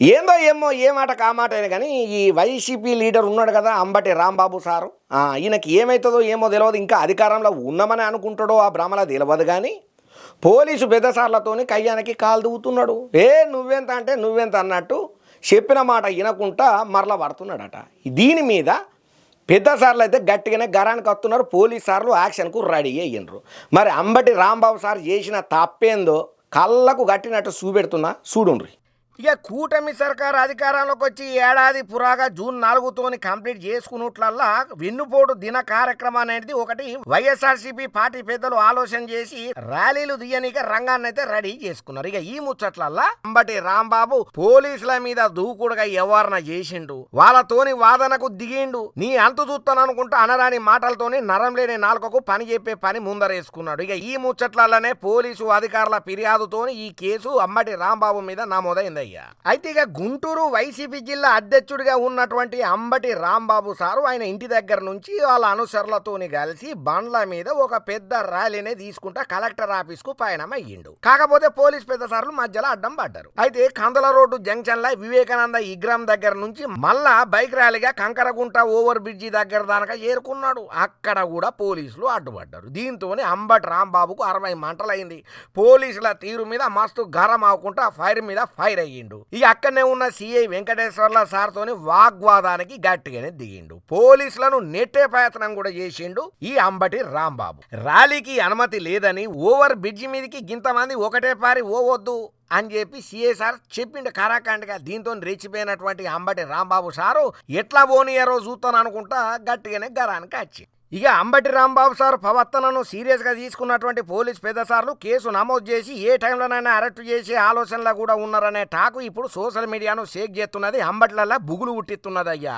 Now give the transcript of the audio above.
ఏందో ఏమో ఏ మాట కామాట అయినా కానీ ఈ వైసీపీ లీడర్ ఉన్నాడు కదా అంబటి రాంబాబు సారు. ఈయనకి ఏమవుతుందో ఏమో తెలియదు ఇంకా అధికారంలో ఉన్నామని అనుకుంటాడో ఆ భ్రమల తెలియదు కానీ పోలీసు బెదసార్లతోని కయ్యానికి కాలు దువ్వుతున్నాడు ఏ నువ్వెంత అంటే నువ్వెంత అన్నట్టు చెప్పిన మాట వినకుండా మరల పడుతున్నాడట. దీని మీద పెద్ద సార్లు అయితే గట్టిగానే గరానికి వస్తున్నారు పోలీస్ సార్లు యాక్షన్కు రెడీ అయ్యిండ్రు. మరి అంబటి రాంబాబు సార్ చేసిన తప్పేందో కళ్ళకు గట్టినట్టు చూపెడుతున్నా చూడుండ్రి. ఇక కూటమి సర్కార్ అధికారంలోకి వచ్చి ఏడాది పురాగా జూన్ నాలుగుతోని కంప్లీట్ చేసుకున్నట్లల్లా వెన్నుపోటు దిన కార్యక్రమం అనేది ఒకటి వైఎస్ఆర్సీపీ పార్టీ పెద్దలు ఆలోచన చేసి ర్యాలీలు దియనిక రంగాన్ని అయితే రెడీ చేసుకున్నారు. ఇక ఈ ముచ్చట్లల్లా అంబటి రాంబాబు పోలీసుల మీద దూకుడుగా ఎవరన చేసిండు. వాళ్ళతోని వాదనకు దిగిండు. నీ అంతు చూస్తాననుకుంటా అనరాని మాటలతోని నరం లేని నాలుకకు పని చెప్పే పని ముందరేసుకున్నాడు. ఇక ఈ ముచ్చట్లలోనే పోలీసు అధికారుల ఫిర్యాదుతోని ఈ కేసు అంబటి రాంబాబు మీద నమోదైంది. అయ్యా. అయితే ఇక గుంటూరు వైసీపీ జిల్లా అధ్యక్షుడిగా ఉన్నటువంటి అంబటి రాంబాబు సారు ఆయన ఇంటి దగ్గర నుంచి వాళ్ళ అనుసరులతోని కలిసి బండ్ల మీద ఒక పెద్ద ర్యాలీని తీసుకుంటా కలెక్టర్ ఆఫీస్కు పయనం అయ్యిండు. కాకపోతే పోలీస్ పెద్ద సార్లు మధ్యలో అడ్డం పడ్డారు. అయితే కందల రోడ్డు జంక్షన్లో వివేకానంద ఇగ్రామ్ దగ్గర నుంచి మళ్ళా బైక్ ర్యాలీగా కంకరగుంట ఓవర్ బ్రిడ్జి దగ్గర దానక చేరుకున్నాడు. అక్కడ కూడా పోలీసులు అడ్డుపడ్డారు. దీంతోనే అంబటి రాంబాబుకు అరవై మంటలైంది. పోలీసుల తీరు మీద మస్తు గరం అవ్వకుండా ఫైర్ మీద ఫైర్ దిగిండు. ఇక అక్కడనే ఉన్న సిఐ వెంకటేశ్వర్ల సార్తోని వాగ్వాదానికి గట్టిగానే దిగిండు. పోలీసులను నెట్టే ప్రయత్నం కూడా చేసిండు ఈ అంబటి రాంబాబు. ర్యాలీకి అనుమతి లేదని ఓవర్ బ్రిడ్జి మీదకి గింతమంది ఒకటే పారి ఓవద్దు అని చెప్పి సిఎస్ఆర్ చెప్పిండు కరాఖండ్గా. దీంతో రెచ్చిపోయినటువంటి అంబటి రాంబాబు సారు ఎట్లా పోనీయారో చూస్తాను అనుకుంటా గట్టిగానే గరానికి వచ్చి ఇక అంబటి రాంబాబు సార్ ప్రవర్తనను సీరియస్గా తీసుకున్నటువంటి పోలీస్ పెద్ద సార్లు కేసు నమోదు చేసి ఏ టైంలోనైనా అరెస్టు చేసే ఆలోచనలో కూడా ఉన్నారనే టాకు ఇప్పుడు సోషల్ మీడియాను షేక్ చేస్తున్నది అంబట్లల్లా బుగులు పుట్టిస్తున్నది అయ్యా